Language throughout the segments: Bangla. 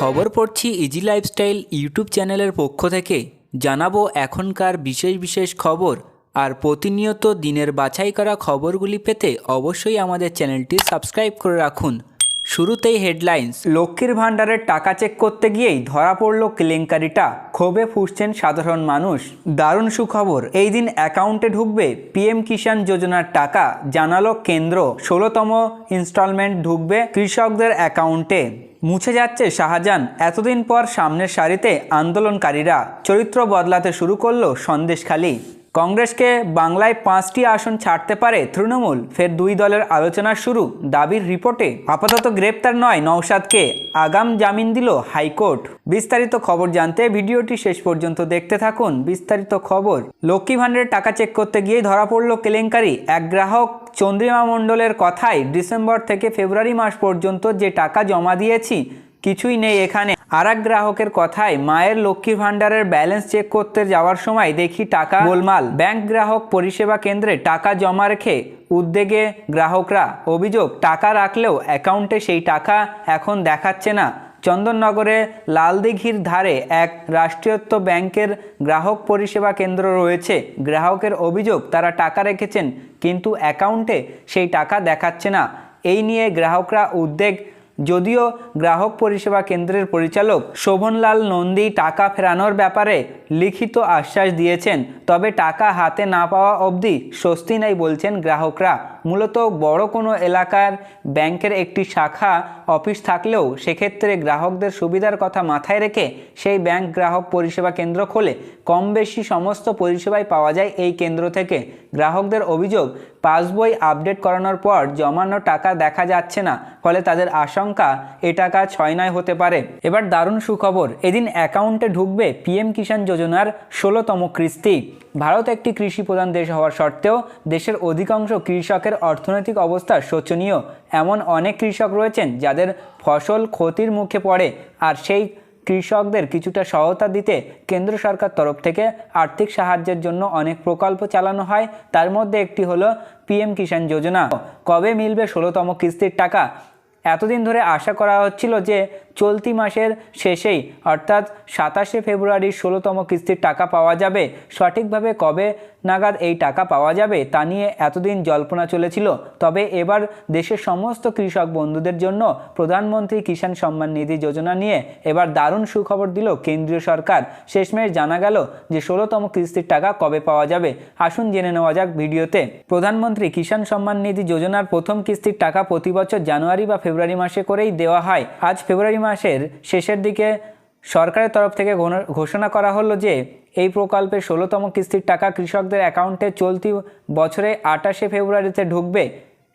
খবর পড়ছি ইজি লাইফস্টাইল ইউটিউব চ্যানেলের পক্ষ থেকে। জানাব এখনকার বিশেষ বিশেষ খবর আর প্রতিনিয়ত দিনের বাছাই করা খবরগুলি পেতে অবশ্যই আমাদের চ্যানেলটি সাবস্ক্রাইব করে রাখুন। শুরুতেই হেডলাইন্স লক্ষ্মীর ভাণ্ডারের টাকা চেক করতে গিয়েই ধরা পড়ল কেলেঙ্কারিটা। ক্ষোভে ফুসছেন সাধারণ মানুষ। দারুণ সুখবর। এই দিন অ্যাকাউন্টে ঢুকবে পিএম কিষাণ যোজনার টাকা। জানালো কেন্দ্র। ষোলোতম ইনস্টলমেন্ট ঢুকবে কৃষকদের অ্যাকাউন্টে মুছে যাচ্ছে শাহজাহান। এতদিন পর সামনের সারিতে আন্দোলনকারীরা চরিত্র বদলাতে শুরু করল সন্দেশখালী। কংগ্রেসকে বাংলায় পাঁচটি আসন ছাড়তে পারে তৃণমূল। ফের দুই দলের আলোচনা শুরু। দাবির রিপোর্টে আপাতত গ্রেপ্তার নয় নওশাদকে। আগাম জামিন দিল হাইকোর্ট। বিস্তারিত খবর জানতে ভিডিওটি শেষ পর্যন্ত দেখতে থাকুন। বিস্তারিত খবর, লক্ষ্মী ভাণ্ডারের টাকা চেক করতে গিয়ে ধরা পড়ল কেলেঙ্কারি। এক গ্রাহক চন্দ্রিমা মণ্ডলের কথায়, ডিসেম্বর থেকে ফেব্রুয়ারি মাস পর্যন্ত যে টাকা জমা দিয়েছি, কিছুই নেই এখানে। আর এক গ্রাহকের কথায়, মায়ের লক্ষ্মী ভাণ্ডারের ব্যালেন্স চেক করতে যাওয়ার সময় দেখি টাকা গোলমাল। ব্যাংক গ্রাহক পরিষেবা কেন্দ্রে টাকা জমা রেখে উদ্বেগে গ্রাহকরা অভিযোগ, টাকা রাখলেও অ্যাকাউন্টে সেই টাকা এখন দেখাচ্ছে না। চন্দননগরে লালদিঘির ধারে এক রাষ্ট্রীয়ত্ব ব্যাংকের গ্রাহক পরিষেবা কেন্দ্র রয়েছে। গ্রাহকের অভিযোগ, তারা টাকা রেখেছেন, কিন্তু অ্যাকাউন্টে সেই টাকা দেখাচ্ছে না। এই নিয়ে গ্রাহকরা উদ্বেগ যদিও গ্রাহক পরিষেবা কেন্দ্রের পরিচালক শোভনলাল নন্দী টাকা ফেরানোর ব্যাপারে লিখিত আশ্বাস দিয়েছেন, তবে টাকা হাতে না পাওয়া অবধি স্বস্তি নাই বলছেন গ্রাহকরা। মূলত বড় কোনো এলাকার ব্যাংকের একটি শাখা, অফিস থাকলেও সেক্ষেত্রে গ্রাহকদের সুবিধার কথা মাথায় রেখে সেই ব্যাংক গ্রাহক পরিষেবা কেন্দ্র খোলে। কম বেশি সমস্ত পরিষেবাই পাওয়া যায় এই কেন্দ্র থেকে। গ্রাহকদের অভিযোগ, পাসবই আপডেট করানোর পর জমানো টাকা দেখা যাচ্ছে না, ফলে তাদের আশঙ্কা, এ টাকা নয় হতে পারে। এবার দারুণ সুখবর, এদিন অ্যাকাউন্টে ঢুকবে পিএম কিষাণ যোজনার ষোলোতম কিস্তি। ভারত একটি কৃষি প্রধান দেশ হওয়ার সত্ত্বেও দেশের অধিকাংশ কৃষকের অর্থনৈতিক অবস্থা শোচনীয়। এমন অনেক কৃষক রয়েছেন যাদের ফসল ক্ষতির মুখে পড়ে আর সেই কৃষকদের কিছুটা সহায়তা দিতে কেন্দ্র সরকার তরফ থেকে আর্থিক সাহায্যের জন্য অনেক প্রকল্প চালানো হয়। তার মধ্যে একটি হলো পিএম কিষাণ যোজনা। কবে মিলবে ষোলোতম কিস্তির টাকা? এতদিন ধরে আশা করা হচ্ছিল যে চলতি মাসের শেষেই, অর্থাৎ সাতাশে ফেব্রুয়ারির ষোলোতম কিস্তির টাকা পাওয়া যাবে। সঠিকভাবে কবে নাগাদ এই টাকা পাওয়া যাবে তা নিয়ে এতদিন জল্পনা চলেছিল। তবে এবার দেশের সমস্ত কৃষক বন্ধুদের জন্য প্রধানমন্ত্রী কিষাণ সম্মান নিধি যোজনা নিয়ে এবার দারুণ সুখবর দিল কেন্দ্রীয় সরকার। শেষমেশ জানা গেল যে ষোলোতম কিস্তির টাকা কবে পাওয়া যাবে। আসুন জেনে নেওয়া যাক ভিডিওতে। প্রধানমন্ত্রী কিষাণ সম্মান নিধি যোজনার প্রথম কিস্তির টাকা প্রতি বছর জানুয়ারি বা ফেব্রুয়ারি মাসে করেই দেওয়া হয়। আজ ফেব্রুয়ারি মাসের শেষের দিকে সরকারের তরফ থেকে ঘোষণা- করা হলো যে, এই প্রকল্পের ষোলোতম কিস্তির টাকা কৃষকদের অ্যাকাউন্টে চলতি বছরে আটাশে ফেব্রুয়ারিতে ঢুকবে।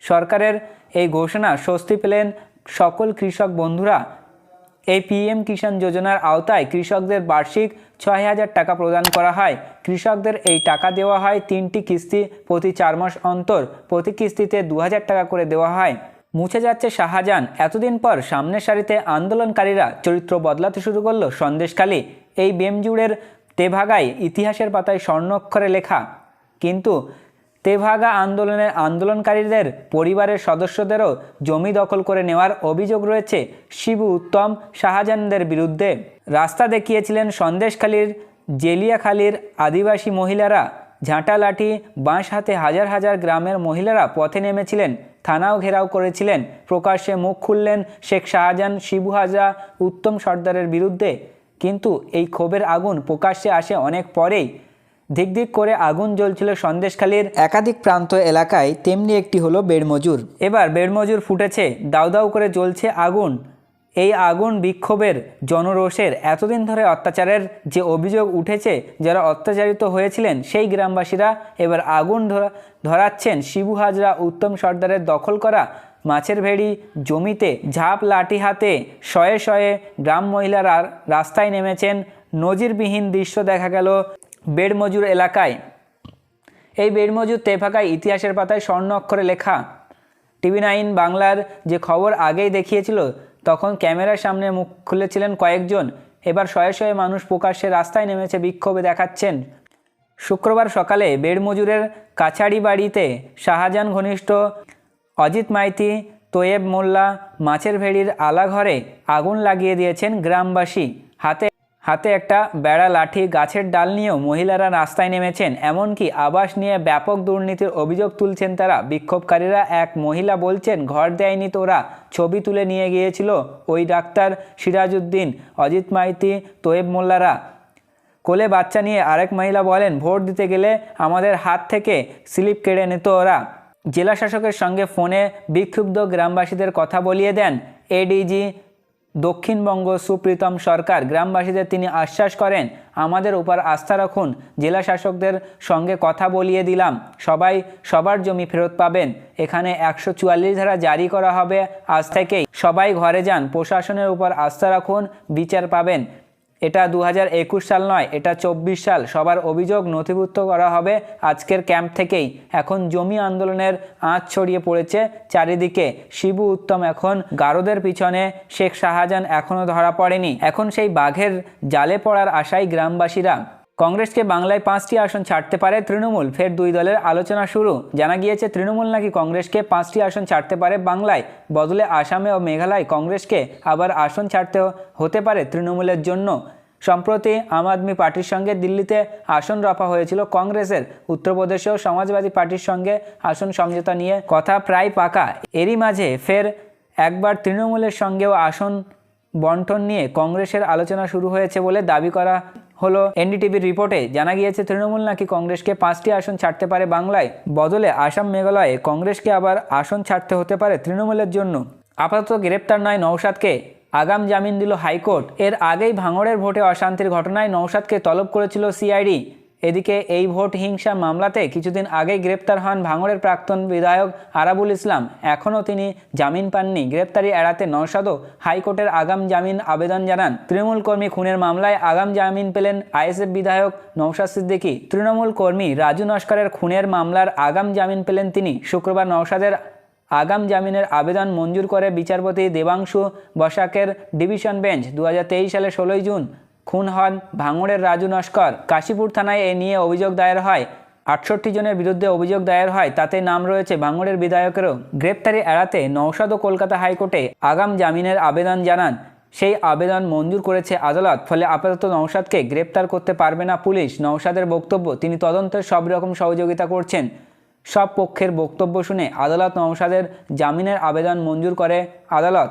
সরকারের এই ঘোষণা স্বস্তি পেলেন সকল কৃষক বন্ধুরা। এই পিএম কিষাণ যোজনার আওতায় কৃষকদের বার্ষিক ছয় হাজার টাকা প্রদান করা হয়। কৃষকদের এই টাকা দেওয়া হয় তিনটি কিস্তি প্রতি চার মাস অন্তর। প্রতি কিস্তিতে দু হাজার টাকা করে দেওয়া হয়। মুছে যাচ্ছে শাহজাহান। এতদিন পর সামনের সারিতে আন্দোলনকারীরা চরিত্র বদলাতে শুরু করল সন্দেশখালী। এই বেমজুড়ের তেভাগায় ইতিহাসের পাতায় স্বর্ণক্ষরে লেখা। কিন্তু তেভাগা আন্দোলনের আন্দোলনকারীদের পরিবারের সদস্যদেরও জমি দখল করে নেওয়ার অভিযোগ রয়েছে শিবু উত্তম শাহজাহানদের বিরুদ্ধে। রাস্তা দেখিয়েছিলেন সন্দেশখালীর জেলিয়াখালীর আদিবাসী মহিলারা। ঝাঁটা লাঠি বাঁশ হাতে হাজার হাজার গ্রামের মহিলারা পথে নেমেছিলেন, থানাও ঘেরাও করেছিলেন। প্রকাশ্যে মুখ খুললেন শেখ শাহজাহান, শিবু হাজরা, উত্তম সর্দারের বিরুদ্ধে। কিন্তু এই ক্ষোভের আগুন প্রকাশ্যে আসে অনেক পরেই। দিক দিক করে আগুন জ্বলছিল সন্দেশখালীর একাধিক প্রান্ত এলাকায়, তেমনি একটি হলো বেড়মজুর। এবার বেড়মজুর ফুটেছে দাউ দাউ করে জ্বলছে আগুন। এই আগুন বিক্ষোভের জনরোষের এতদিন ধরে অত্যাচারের যে অভিযোগ উঠেছে, যারা অত্যাচারিত হয়েছিলেন, সেই গ্রামবাসীরা এবার আগুন ধরা, ধরাচ্ছেন শিবু হাজরা উত্তম সর্দারের দখল করা মাছের ভেড়ি জমিতে। ঝাঁপ লাঠি হাতে শয়ে শয়ে গ্রাম মহিলারা রাস্তায় নেমেছেন। নজিরবিহীন দৃশ্য দেখা গেল বেড়মজুর এলাকায়। এই বেড়মজুর তেফাকায় ইতিহাসের পাতায় স্বর্ণ অক্ষরে লেখা, টিভি নাইন বাংলার যে খবর আগেই দেখিয়েছিল তখন ক্যামেরার সামনে মুখ খুলেছিলেন কয়েকজন। এবার শয়ে শয়ে মানুষ প্রকাশ্যে রাস্তায় নেমেছে বিক্ষোভে দেখাচ্ছেন। শুক্রবার সকালে বেড়মজুরের কাছাড়ি বাড়িতে শাহজাহান ঘনিষ্ঠ অজিত মাইতি, তোয়েব মোল্লা মাছের ভেড়ির আলাঘরে আগুন লাগিয়ে দিয়েছেন গ্রামবাসী। হাতে হাতে একটা বেড়া লাঠি গাছের ডাল নিয়েও মহিলারা রাস্তায় নেমেছেন, এমনকি আবাস নিয়ে ব্যাপক দুর্নীতির অভিযোগ তুলছেন তারা। বিক্ষোভকারীরা এক মহিলা বলছেন, ঘর দেয়নি তোরা। ছবি তুলে নিয়ে গিয়েছিল ওই ডাক্তার সিরাজউদ্দিন, অজিত মাইতি, তোয়েব মোল্লারা। কোলে বাচ্চা নিয়ে আরেক মহিলা বলেন, ভোট দিতে গেলে আমাদের হাত থেকে স্লিপ কেড়ে নিত ওরা। জেলা শাসকের সঙ্গে ফোনে বিক্ষুব্ধ গ্রামবাসীদের কথা বলিয়ে দেন এডিজি দক্ষিণবঙ্গ সুপ্রীতম সরকার, গ্রামবাসীদের তিনি আশ্বাস করেন, আমাদের উপর আস্থা রাখুন, জেলা শাসকদের সঙ্গে কথা বলিয়ে দিলাম, সবাই সবার জমি ফেরত পাবেন, এখানে একশো চুয়াল্লিশ ধারা জারি করা হবে, আজ থেকেই সবাই ঘরে যান, প্রশাসনের উপর আস্থা রাখুন, বিচার পাবেন। এটা দু হাজার একুশ সাল নয়, এটা চব্বিশ সাল। সবার অভিযোগ নথিভুক্ত করা হবে আজকের ক্যাম্প থেকেই। এখন জমি আন্দোলনের আঁচ ছড়িয়ে পড়েছে চারিদিকে। শিবু উত্তম এখন গারদের পিছনে, শেখ শাহজাহান এখনও ধরা পড়েনি। এখন সেই বাঘের জালে পড়ার আশায় গ্রামবাসীরা কংগ্রেসকে বাংলায় পাঁচটি আসন ছাড়তে পারে তৃণমূল। ফের দুই দলের আলোচনা শুরু। জানা গিয়েছে, তৃণমূল নাকি কংগ্রেসকে পাঁচটি আসন ছাড়তে পারে বাংলায়। বদলে আসামে ও মেঘালয় কংগ্রেসকে আবার আসন ছাড়তে হতে পারে তৃণমূলের জন্য। সম্প্রতি আম আদমি পার্টির সঙ্গে দিল্লিতে আসন রফা হয়েছিল কংগ্রেসের। উত্তরপ্রদেশেও সমাজবাদী পার্টির সঙ্গে আসন সমঝোতা নিয়ে কথা প্রায় পাকা। এরই মাঝে ফের একবার তৃণমূলের সঙ্গেও আসন বন্টন নিয়ে কংগ্রেসের আলোচনা শুরু হয়েছে বলে দাবি করা হলো এনডিটিভির রিপোর্টে জানা গিয়েছে তৃণমূল নাকি কংগ্রেসকে পাঁচটি আসন ছাড়তে পারে বাংলায়, বদলে আসাম মেঘালয়ে কংগ্রেসকে আবার আসন ছাড়তে হতে পারে তৃণমূলের জন্য। আপাতত গ্রেপ্তার নয় নৌসাদকে আগাম জামিন দিল হাইকোর্ট। এর আগেই ভাঙড়ের ভোটে অশান্তির ঘটনায় নৌসাদকে তলব করেছিল সিআইডি। এদিকে এই ভোট হিংসা মামলাতে কিছুদিন আগেই গ্রেপ্তার হন ভাঙড়ের প্রাক্তন বিধায়ক আরাবুল ইসলাম। এখনও তিনি জামিন পাননি। গ্রেপ্তারি এড়াতে নৌসাদও হাইকোর্টের আগাম জামিন আবেদন জানান। তৃণমূল কর্মী খুনের মামলায় আগাম জামিন পেলেন আইএসএফ বিধায়ক নৌসাদ সিদ্দিকী। তৃণমূল কর্মী রাজু নস্করের খুনের মামলার আগাম জামিন পেলেন তিনি। শুক্রবার নৌসাদের আগাম জামিনের আবেদন মঞ্জুর করে বিচারপতি দেবাংশু বসাকের ডিভিশন বেঞ্চ দু সালে ষোলোই জুন খুন হন ভাঙড়ের রাজু নস্কর। কাশীপুর থানায় এ নিয়ে অভিযোগ দায়ের হয়। আটষট্টি জনের বিরুদ্ধে অভিযোগ দায়ের হয়, তাতে নাম রয়েছে ভাঙড়ের বিধায়কেরও। গ্রেপ্তারি এড়াতে নৌসাদ ও কলকাতা হাইকোর্টে আগাম জামিনের আবেদন জানান। সেই আবেদন মঞ্জুর করেছে আদালত, ফলে আপাতত নৌসাদকে গ্রেপ্তার করতে পারবে না পুলিশ। নৌসাদের বক্তব্য, তিনি তদন্তের সব রকম সহযোগিতা করছেন। সব পক্ষের বক্তব্য শুনে আদালত নৌসাদের জামিনের আবেদন মঞ্জুর করে আদালত।